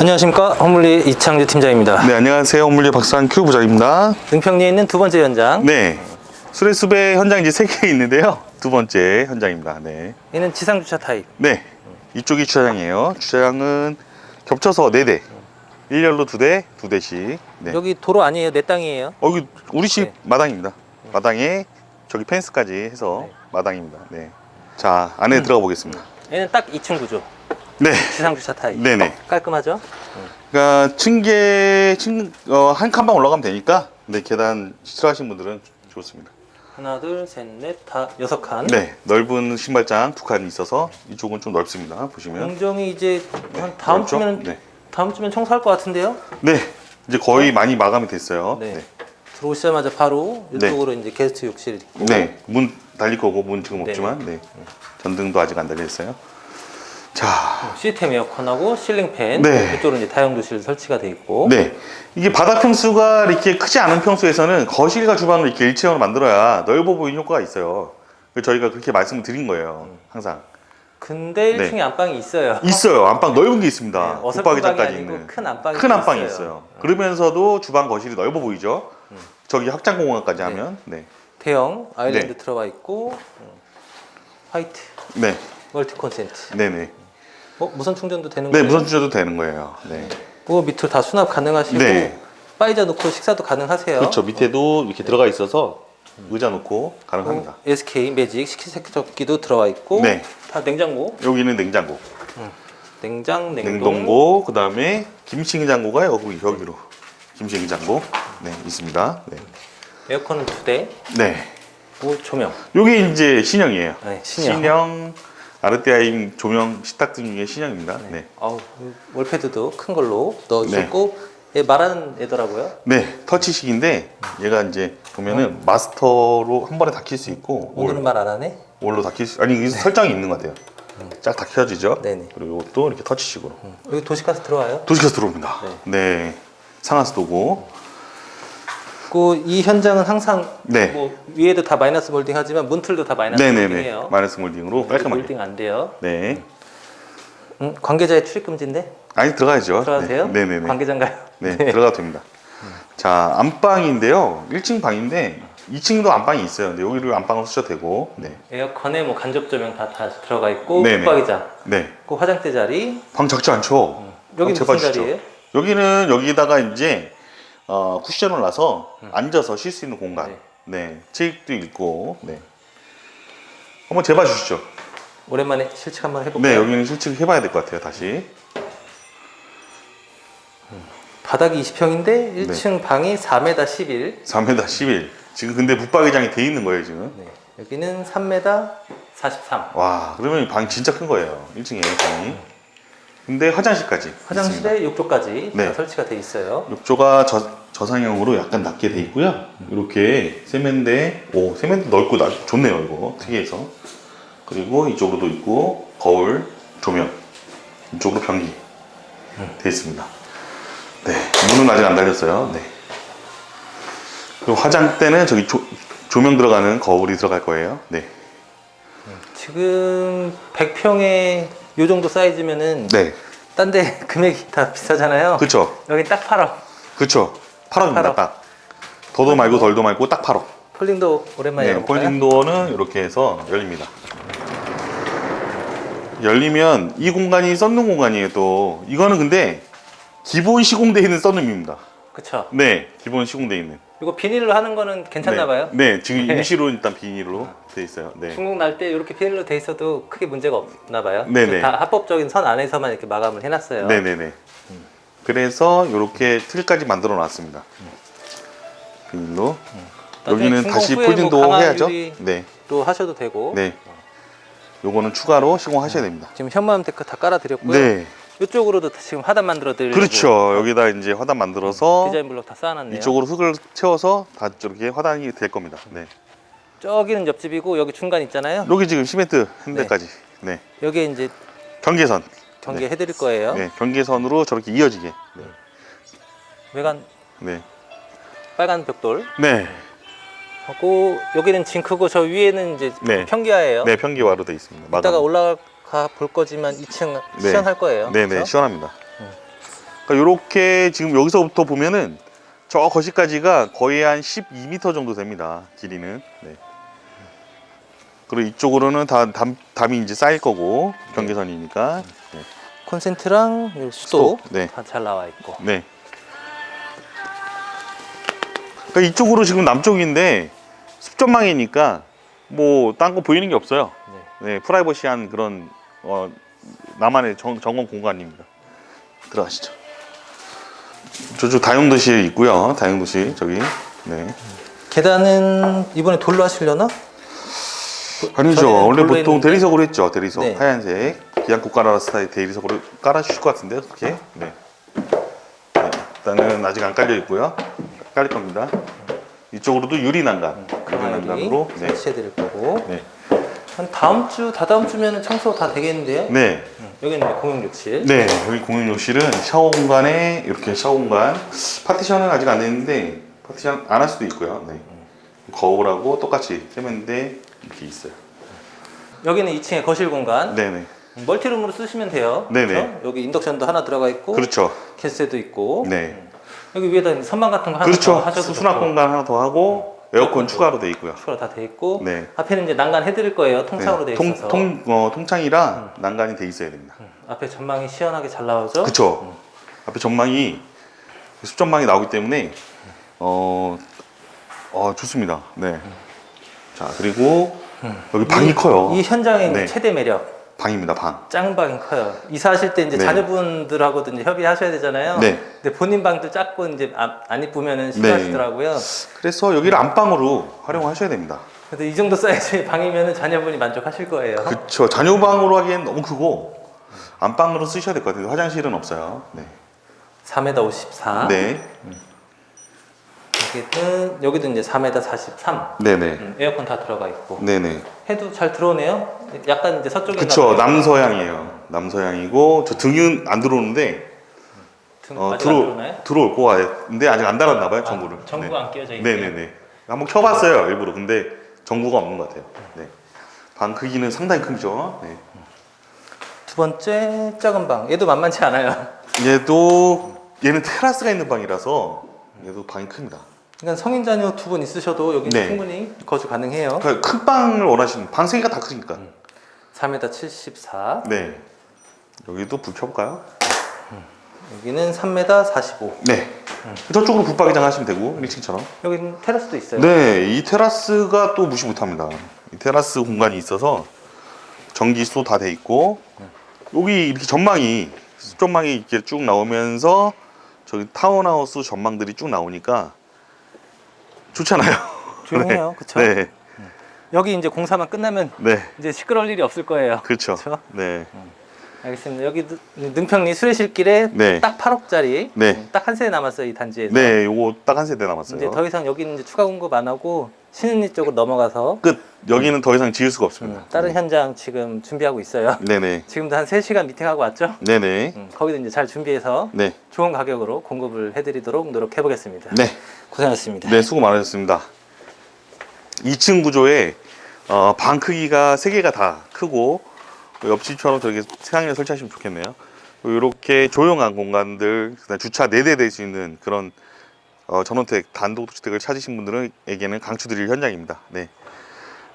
안녕하십니까 허물리 이창주 팀장입니다. 네, 안녕하세요. 홈물리 박산 큐 부장입니다. 능평리에 있는 두 번째 현장. 네. 수레숲의 현장 이제 세 개 있는데요. 두 번째 현장입니다. 네. 얘는 지상 주차 타입. 네. 이쪽이 주차장이에요. 주차장은 겹쳐서 네대 1열로 두 대, 두 대씩. 네. 여기 도로 아니에요, 내 땅이에요. 어, 여기 우리 집 네. 마당입니다. 마당에 저기 펜스까지 해서 네. 마당입니다. 네. 자, 안에 들어가 보겠습니다. 얘는 딱 2층 구조. 네. 지상 주차 타입. 네네. 깔끔하죠? 그러니까 층계 층, 어, 한 칸방 올라가면 되니까 네, 계단 싫어하시는 분들은 좋습니다. 하나, 둘, 셋, 넷, 다 여섯 칸. 네, 넓은 신발장 두 칸이 있어서 이쪽은 좀 넓습니다. 보시면. 공정이 이제 한 다음 넓죠? 주면 네. 다음 주면 청소할 것 같은데요. 네, 이제 거의 많이 마감이 됐어요. 네. 네. 들어오시자마자 바로 네. 이쪽으로 이제 게스트 욕실 있고. 네, 문 달릴 거고 문 지금. 없지만 네. 전등도 아직 안 달려 있어요. 자, 시스템 에어컨하고 실링팬. 네. 이쪽으로 이제 다용도실 설치가 돼 있고. 네. 이게 바닥 평수가 이렇게 크지 않은 평수에서는 거실과 주방을 이렇게 일체형으로 만들어야 넓어 보이는 효과가 있어요. 그래서 저희가 그렇게 말씀을 드린 거예요. 항상. 근데 1층에 안방이 있어요. 있어요. 안방 넓은 게 있습니다. 네, 붙박이장까지 있는. 큰 안방이 큰또 안방이 있어요. 있어요. 그러면서도 주방 거실이 넓어 보이죠. 저기 확장 공간까지 하면 네. 대형 아일랜드 네. 들어가 있고 음, 화이트 네. 멀티 콘센트. 네, 네. 어, 무선 충전도 되는 네, 거예요? 무선 충전도 되는 거예요. 네. 그 밑으로 다 수납 가능하시고 네. 빠이자 놓고 식사도 가능하세요. 그렇죠. 밑에도 이렇게 들어가 있어서 의자 놓고 가능합니다. 어, SK 매직 식기세척기도 들어가 있고 네. 다 냉장고, 여기는 냉장고, 냉장, 냉동. 냉동고, 그 다음에 김치 냉장고가 여기 여기로 김치 냉장고 네 있습니다. 네. 에어컨은 두 대, 네. 뭐 조명. 요게 이제 신형이에요. 네, 신형. 신형 아르테아임 조명 식탁 등 중에 신형입니다. 네. 아우 월패드도 큰 걸로 넣어주셨고 얘 말하는 애더라고요. 네, 터치식인데 얘가 이제 보면은 마스터로 한 번에 다 킬 수 있고 오늘은 올, 말안 하네. 올 로 다 킬 수, 아니 이게 설정이 있는 것 같아요. 쫙 다 켜지죠. 네네. 그리고 이것도 이렇게 터치식으로 여기 도시가스 들어와요. 도시가스 들어옵니다. 네, 상하수도고. 그이 현장은 항상 네. 뭐 위에도 다 마이너스 몰딩 하지만 문틀도 다 마이너스 네네네. 몰딩이에요. 마이너스 몰딩으로 깔끔하게. 몰딩 안 돼요. 네. 음, 관계자의 출입 금지인데 아니 들어가야죠. 들어가도 돼요? 네, 네네네. 관계자인가요? 네, 들어가도 됩니다. 자, 안방인데요. 1층 방인데 2층도 안방이 있어요. 근데 여기를 안방으로 쓰셔도 되고. 네. 에어컨에 뭐 간접 조명 다, 다 들어가 있고 네네. 붙박이장, 네. 그 화장대 자리. 방 작지 않죠? 여기 방 무슨. 자리예요? 여기는 여기다가 이제 어, 쿠션을 놔서 앉아서 쉴 수 있는 공간. 네. 책도 읽고. 네. 한번 재봐 주시죠. 오랜만에 실측 한번 해볼까요? 네, 여기는 실측 해봐야 될 것 같아요. 다시. 바닥이 20평인데 네. 1층 방이 4m 11. 3m 11. 지금 근데 붙박이장이 돼 있는 거예요, 지금. 네. 여기는 3m 43. 와, 그러면 방 진짜 큰 거예요. 1층에 방이. 근데 화장실까지. 화장실에 욕조까지 네. 다 설치가 돼 있어요. 욕조가 저, 저상형으로 약간 낮게 돼 있고요. 이렇게 세면대, 오, 세면대 넓고 나, 좋네요, 이거. 특이해서. 그리고 이쪽으로도 있고, 거울, 조명. 이쪽으로 변기. 돼 있습니다. 네. 문은 아직 안 달렸어요. 네. 그리고 화장대는 저기 조, 조명 들어가는 거울이 들어갈 거예요. 네. 지금 100평에 요 정도 사이즈면은 네. 딴 데 금액이 다 비싸잖아요. 그쵸. 여기 딱 8억. 그쵸. 8억입니다, 팔억. 딱. 더도 말고 덜도 말고 딱 8억. 폴딩도 오랜만에 네, 열어볼까요? 폴딩 도어는 이렇게 해서 열립니다. 열리면 이 공간이 썬룸 공간이에요. 또 이거는 근데 기본 시공되어 있는 썬룸입니다. 그쵸. 네, 기본 시공되어 있는. 이거 비닐로 하는 거는 괜찮나 네, 봐요. 네, 지금 네. 임시로 일단 비닐로 돼 있어요. 네, 중국 날 때 이렇게 비닐로 돼 있어도 크게 문제가 없나 봐요. 네네. 다 합법적인 선 안에서만 이렇게 마감을 해놨어요. 네, 네, 네. 그래서 이렇게 틀까지 만들어 놨습니다. 비닐로. 여기는 다시 폴딩 뭐 해야죠. 네, 또 하셔도 되고. 네. 요거는 추가로 시공하셔야 됩니다. 지금 현무암 데크 다 깔아드렸고요. 네, 이쪽으로도 지금 하단 만들어 드리려고 그렇죠. 여기다 이제 화단 만들어서 디자인 블록 다 쌓아놨네요. 이쪽으로 흙을 채워서 다 저렇게 화단이 될 겁니다. 네. 저기는 옆집이고 여기 중간 있잖아요. 여기 지금 시멘트 한 대까지. 네. 여기에 이제 경계선. 경계해 드릴 거예요. 네. 경계선으로 저렇게 이어지게. 외관 네. 빨간 벽돌 네. 하고 여기는 징크고 저 위에는 이제 네. 평기화예요. 네, 평기화로 돼 있습니다. 이따가. 올라가 볼 거지만 2층 네. 시연할 거예요. 네, 네, 그래서 시원합니다. 이렇게 지금 여기서부터 보면은 저 거시까지가 거의 한 12m 정도 됩니다. 길이는. 네. 그리고 이쪽으로는 다 담, 담이 이제 쌓일 거고 경계선이니까. 네. 콘센트랑 이 수도 수도, 네. 다 잘 나와 있고. 네. 그러니까 이쪽으로 지금 남쪽인데 습전망이니까 뭐 딴 거 보이는 게 없어요. 네. 네, 프라이버시한 그런 어, 나만의 정, 정원 공간입니다. 들어가시죠. 저쪽 다용도실 있고요. 다용도실 저기. 네. 계단은 이번에 돌로 하시려나? 아니죠. 원래 돌로 보통 했는데. 대리석으로 했죠. 대리석 네. 하얀색 비앙코 까라라 스타일 대리석으로 깔아주실 것 같은데요. 그렇게. 네. 네. 일단은 아직 안 깔려 있고요. 깔릴 겁니다. 이쪽으로도 유리 난간. 유리 강화유리 난간으로. 네. 설치해 드릴 거고. 네. 한 다음 주, 다다음 주면은 청소 다 되겠는데요? 네. 응. 여기는 공용욕실. 네, 여기 공용욕실은 샤워 공간에 이렇게 샤워 공간 파티션은 아직 안 됐는데 파티션 안 할 수도 있고요. 네. 거울하고 똑같이 세면대 이렇게 있어요. 여기는 2층에 거실 공간. 네네. 멀티룸으로 쓰시면 돼요. 네네. 그렇죠? 여기 인덕션도 하나 들어가 있고 그렇죠. 캐스도 있고. 네. 음. 여기 위에다 선반 같은 거 하나 그렇죠. 더 하셔도 수납 좋고. 공간 하나 더 하고 에어컨 추가로 돼 있고요. 추가로 다 돼 있고 네. 앞에는 이제 난간 해드릴 거예요. 통창으로 돼 통, 있어서. 통, 어, 통창이라 난간이 돼 있어야 됩니다. 음, 앞에 전망이 시원하게 잘 나오죠. 그쵸. 앞에 전망이 숲전망이 나오기 때문에 어, 어 좋습니다. 네. 자 그리고 여기 방이 커요. 이 현장의 네. 최대 매력. 방입니다. 방. 짱 방이 커요. 이사하실 때 이제 네. 자녀분들하고도 이제 협의하셔야 되잖아요. 네. 근데 본인 방도 작고 이제 안, 안 이쁘면은 싫어하시더라고요. 그래서 여기를 안방으로 활용하셔야 됩니다. 그래서 이 정도 사이즈의 방이면은 자녀분이 만족하실 거예요. 그쵸. 자녀방으로 하기엔 너무 크고 안방으로 쓰셔야 될 것 같아요. 화장실은 없어요. 네. 4m 54. 네. 여기는 여기도 이제 4m 43. 네네. 음, 에어컨 다 들어가 있고. 네네. 해도 잘 들어오네요. 약간 이제 서쪽에 그쵸. 남서향이에요. 남서향이고 저 등은 안 들어오는데 등, 어, 아직 안 들어 들어오나요? 들어올 거 같은데 아직 안 달았나 봐요. 전구를. 아, 전구가 안 끼워져 있네요. 네네네. 한번 켜봤어요. 일부러. 근데 전구가 없는 것 같아요. 네. 방 크기는 상당히 크죠. 네. 두 번째 작은 방. 얘도 만만치 않아요. 얘도 얘는 테라스가 있는 방이라서 얘도 방이 큽니다. 그러니까 성인 자녀 두 분 있으셔도 여기 네. 충분히 거주 가능해요. 그러니까 큰 방을 원하시는 방 세 개가 다 크니까. 4m 74. 네. 여기도 불 켜볼까요? 여기는 3m 45. 네. 저쪽으로 붙박이장 하시면 되고 1층처럼. 여기는 테라스도 있어요. 네, 이 테라스가 또 무시 못합니다. 이 테라스 공간이 있어서 전기수 다돼 있고 여기 이렇게 전망이 전망이 이렇게 쭉 나오면서 저기 타운하우스 전망들이 쭉 나오니까 좋잖아요. 조용해요. 네. 그쵸? 네, 여기 이제 공사만 끝나면 네, 이제 시끄러울 일이 없을 거예요. 그렇죠. 그쵸? 네, 알겠습니다. 여기 능- 능평리 수레실길에 네. 딱 8억짜리 네. 딱 한 세대 남았어요 이 단지에서. 네, 요거 딱 한 세대 남았어요. 이제 더 이상 여기는 이제 추가 공급 안 하고 신은리 쪽으로 넘어가서 끝. 여기는 더 이상 지을 수가 음, 없습니다. 다른 현장 지금 준비하고 있어요. 네네, 지금도 한 3시간 미팅하고 왔죠? 네네, 음, 거기도 이제 잘 준비해서 네, 좋은 가격으로 공급을 해드리도록 노력해 보겠습니다. 네. 고생하셨습니다. 네, 수고 많으셨습니다. 2층 구조에 어, 방 크기가 3개가 다 크고 옆집처럼 저렇게 세상에 설치하시면 좋겠네요. 이렇게 조용한 공간들, 주차 4대 될 수 있는 그런 어, 전원택 단독주택을 찾으신 분들에게는 강추드릴 현장입니다. 네.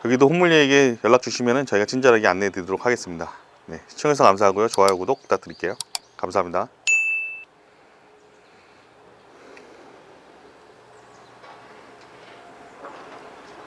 여기도 홍물리에게 연락 주시면 저희가 친절하게 안내해 드리도록 하겠습니다. 네, 시청해주셔서 감사하고요. 좋아요, 구독 부탁드릴게요. 감사합니다.